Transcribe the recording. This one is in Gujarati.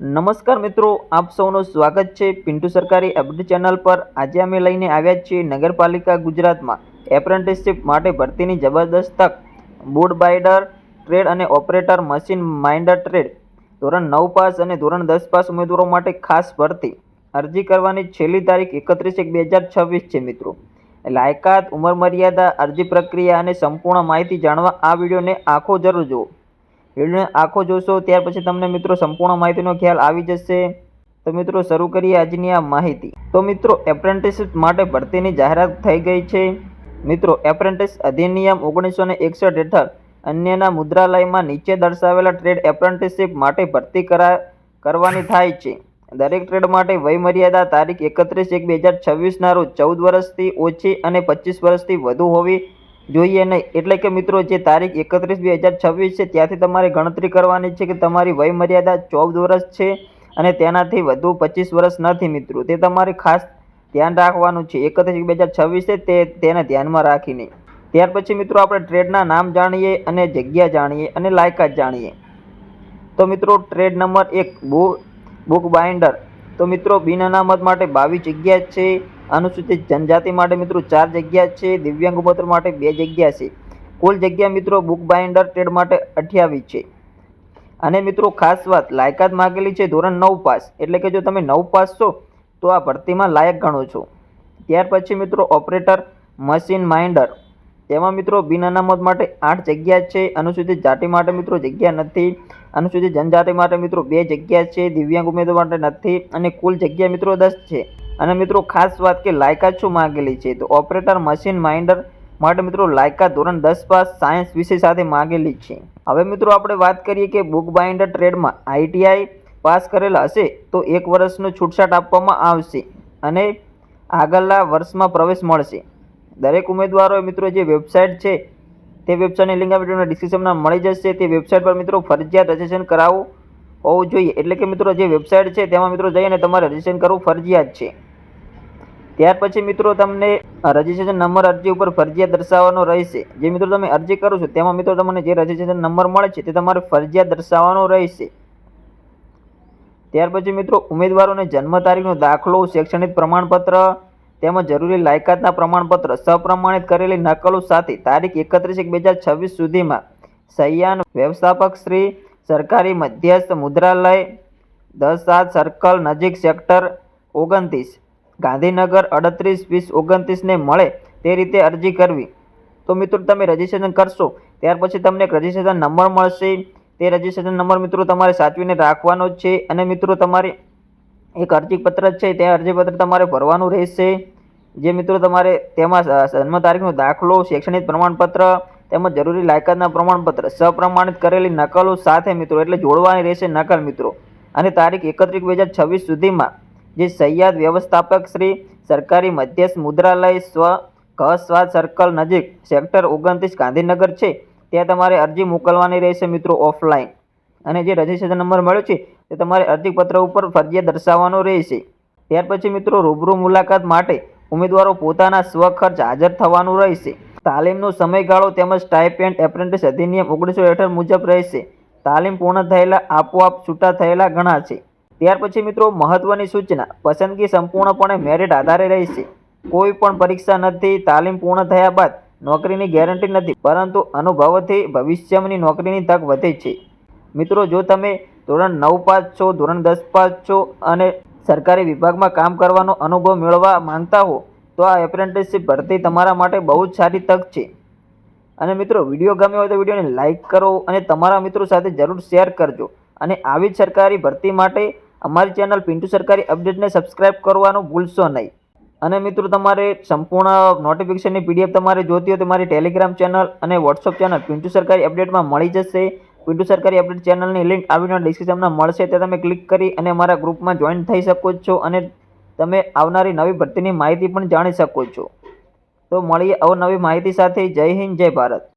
નમસ્કાર મિત્રો, આપ સૌનું સ્વાગત છે પિન્ટુ સરકારી અપડેટ ચેનલ પર. આજે અમે લઈને આવ્યા છીએ નગરપાલિકા ગુજરાતમાં એપ્રેન્ટિસશીપ માટે ભરતીની જબરદસ્ત તક. બુડ બાઇડર ટ્રેડ અને ઓપરેટર મશીન માઇન્ડર ટ્રેડ. ધોરણ નવ પાસ અને ધોરણ દસ પાસ ઉમેદવારો માટે ખાસ ભરતી. અરજી કરવાની છેલ્લી તારીખ એકત્રીસ એક બે હજાર છવ્વીસ છે મિત્રો. લાયકાત, ઉંમર મર્યાદા, અરજી પ્રક્રિયા અને સંપૂર્ણ માહિતી જાણવા આ વિડીયોને આખો જરૂર જુઓ. વિડીયોને આખો જોશો, ત્યાર પછી તમને મિત્રો સંપૂર્ણ માહિતીનો ખ્યાલ આવી જશે. તો મિત્રો, શરૂ કરીએ આજની આ માહિતી. તો મિત્રો એપ્રેન્ટિસશીપ માટે ભરતીની જાહેરાત થઈ ગઈ છે. મિત્રો એપ્રેન્ટિસ અધિનિયમ ઓગણીસો ને એકસઠ હેઠળ અન્યના મુદ્રાલયમાં નીચે દર્શાવેલા ટ્રેડ એપ્રેન્ટિસશીપ માટે ભરતી કરા, કરવાની થાય છે. દરેક ટ્રેડ માટે વયમર્યાદા તારીખ એકત્રીસ એક બે હજાર છવ્વીસના રોજ ચૌદ વર્ષથી ઓછી અને પચીસ વર્ષથી વધુ હોવી જોઈએ નહીં. એટલે કે મિત્રો, જે તારીખ એકત્રીસ બે હજાર છવ્વીસ છે, ત્યાંથી તમારે ગણતરી કરવાની છે કે તમારી વયમર્યાદા ચૌદ વર્ષ છે અને તેનાથી વધુ પચીસ વર્ષ નથી મિત્રો. તે તમારે ખાસ ધ્યાન રાખવાનું છે. એકત્રીસ બે હજાર છવ્વીસ છે, તે તેને ધ્યાનમાં રાખીને. ત્યાર પછી મિત્રો, આપણે ટ્રેડના નામ જાણીએ અને જગ્યા જાણીએ અને લાયકાત જાણીએ. તો મિત્રો, ટ્રેડ નંબર એક બુક બુક બાઇન્ડર તો મિત્રો, બિન અનામત માટે બાવીસ જગ્યા છે. અનુસૂચિત જનજાતિ માટે મિત્રો ચાર જગ્યા છે. દિવ્યાંગ ઉમેદવાર માટે બે જગ્યા છે. કુલ જગ્યા મિત્રો બુક બાઇન્ડર ટ્રેડ માટે અઠ્યાવીસ છે. અને મિત્રો ખાસ વાત, લાયકાત માગેલી છે ધોરણ નવ પાસ. એટલે કે જો તમે નવ પાસ છો, તો આ ભરતીમાં લાયક ગણો છો. ત્યાર પછી મિત્રો ઓપરેટર મશીન માઇન્ડર તેમાં મિત્રો બિન અનામત માટે આઠ જગ્યા છે. અનુસૂચિત જાતિ માટે મિત્રો જગ્યા નથી. અનુસૂચિત જનજાતિ માટે મિત્રો બે જગ્યા છે. દિવ્યાંગ ઉમેદવાર માટે નથી. અને કુલ જગ્યા મિત્રો દસ છે. અને મિત્રો, ખાસ વાત કે લાયકાત શું માગેલી છે? તો ઓપરેટર મશીન માઇન્ડર માટે મિત્રો લાયકાત ધોરણ દસ પાસ સાયન્સ વિષય સાથે માગેલી છે. હવે મિત્રો, આપણે વાત કરીએ કે બુક બાઇન્ડર ટ્રેડમાં આઈટીઆઈ પાસ કરેલા હશે તો એક વર્ષનો છૂટછાટ આપવામાં આવશે અને આગળના વર્ષમાં પ્રવેશ મળશે. દરેક ઉમેદવારોએ મિત્રો, જે વેબસાઇટ છે, તે વેબસાઇટની લિંક આ ડિસ્ક્રિપ્શનમાં મળી જશે. તે વેબસાઇટ પર મિત્રો, ફરજિયાત રજીસ્ટ્રેશન કરાવવું હોવું જોઈએ. એટલે કે મિત્રો, જે વેબસાઇટ છે, તેમાં મિત્રો જઈને તમારે રજીસ્ટ્રેશન કરવું ફરજિયાત છે. ત્યાર પછી મિત્રો તમને રજિસ્ટ્રેશન નંબર અરજી ઉપર ફરજિયાત દર્શાવવાનો રહેશે. જે મિત્રો તમે અરજી કરો છો, તેમાં મિત્રો તમને જે રજીસ્ટ્રેશન નંબર મળે છે, તે તમારે ફરજિયાત દર્શાવવાનો રહેશે. ત્યાર પછી મિત્રો, ઉમેદવારોને જન્મ તારીખનો દાખલો, શૈક્ષણિક પ્રમાણપત્ર તેમજ જરૂરી લાયકાતના પ્રમાણપત્ર, સપ્રમાણિત કરેલી નકલો સાથે તારીખ એકત્રીસ એક બે હજાર છવ્વીસ સુધીમાં સહ્યાન વ્યવસ્થાપક શ્રી, સરકારી મધ્યસ્થ મુદ્રાલય, દસ સાત સર્કલ, નજીક સેક્ટર ઓગણત્રીસ. ગાંધીનગર અડત્રીસ વીસ ઓગણત્રીસને મળે તે રીતે અરજી કરવી. તો મિત્રો તમે રજીસ્ટ્રેશન કરશો, ત્યાર પછી તમને એક રજીસ્ટ્રેશન નંબર મળશે. તે રજીસ્ટ્રેશન નંબર મિત્રો તમારે સાચવીને રાખવાનો જ છે અને મિત્રો તમારે એક અરજીપત્ર છે, તે અરજીપત્ર તમારે ભરવાનું રહેશે. જે મિત્રો તમારે તેમાં જન્મ તારીખનો દાખલો, શૈક્ષણિક પ્રમાણપત્ર તેમજ જરૂરી લાયકાતના પ્રમાણપત્ર સપ્રમાણિત કરેલી નકલો સાથે મિત્રો એટલે જોડવાની રહેશે નકલ મિત્રો. અને તારીખ એકત્રીસ બે હજાર છવ્વીસ સુધીમાં જે સૈયાદ વ્યવસ્થાપક શ્રી સરકારી મધ્યસ્થ મુદ્રાલય સ્વ ક સ્વાદ સર્કલ નજીક સેક્ટર ઓગણત્રીસ ગાંધીનગર છે, ત્યાં તમારે અરજી મોકલવાની રહેશે મિત્રો ઓફલાઈન. અને જે રજિસ્ટ્રેશન નંબર મળ્યો છે, તે તમારે અરજીપત્ર ઉપર ફરજિયાત દર્શાવવાનો રહેશે. ત્યાર પછી મિત્રો રૂબરૂ મુલાકાત માટે ઉમેદવારો પોતાના સ્વખર્ચ હાજર થવાનું રહેશે. તાલીમનો સમયગાળો તેમજ સ્ટાઇપેન્ડ એપ્રેન્ટિસ અધિનિયમ ઓગણીસો હેઠળ મુજબ રહેશે. તાલીમ પૂર્ણ થયેલા આપોઆપ છૂટા થયેલા ગણાશે ત્યાર પછી મિત્રો મહત્વની સૂચના. પસંદગી સંપૂર્ણપણે મેરિટ આધારે રહેશે. કોઈ પણ પરીક્ષા નથી, તાલીમ પૂર્ણ થયા બાદ નોકરીની ગેરંટી નથી, પરંતુ અનુભવથી ભવિષ્યની નોકરીની તક વધે છે. મિત્રો, જો તમે ધોરણ નવ પાસ છો, ધોરણ દસ પાસ છો અને સરકારી વિભાગમાં કામ કરવાનો અનુભવ મેળવવા માંગતા હો, તો આ એપ્રેન્ટિસશીપ ભરતી તમારા માટે બહુ જ સારી તક છે. અને મિત્રો, વીડિયો ગમ્યો હોય તો વિડીયોને લાઇક કરો અને તમારા મિત્રો સાથે જરૂર શેર કરજો. અને આવી જ સરકારી ભરતી માટે અમારી ચેનલ પિન્ટુ સરકારી અપડેટને સબસ્ક્રાઇબ કરવાનું ભૂલશો નહીં. અને મિત્રો, તમારે સંપૂર્ણ નોટિફિકેશનની પીડીએફ તમારે જોતી હોય તો મારી ટેલિગ્રામ ચેનલ અને વોટ્સઅપ ચેનલ પિન્ટુ સરકારી અપડેટમાં મળી જશે. પિન્ટુ સરકારી અપડેટ ચેનલની લિંક આવીને ડિસ્ક્રિપ્શનમાં મળશે. તે તમે ક્લિક કરી અને અમારા ગ્રુપમાં જોઈન થઈ શકો છો અને તમે આવનારી નવી ભરતીની માહિતી પણ જાણી શકો છો. તો મળીએ અવનવી માહિતી સાથે. જય હિન્દ, જય ભારત.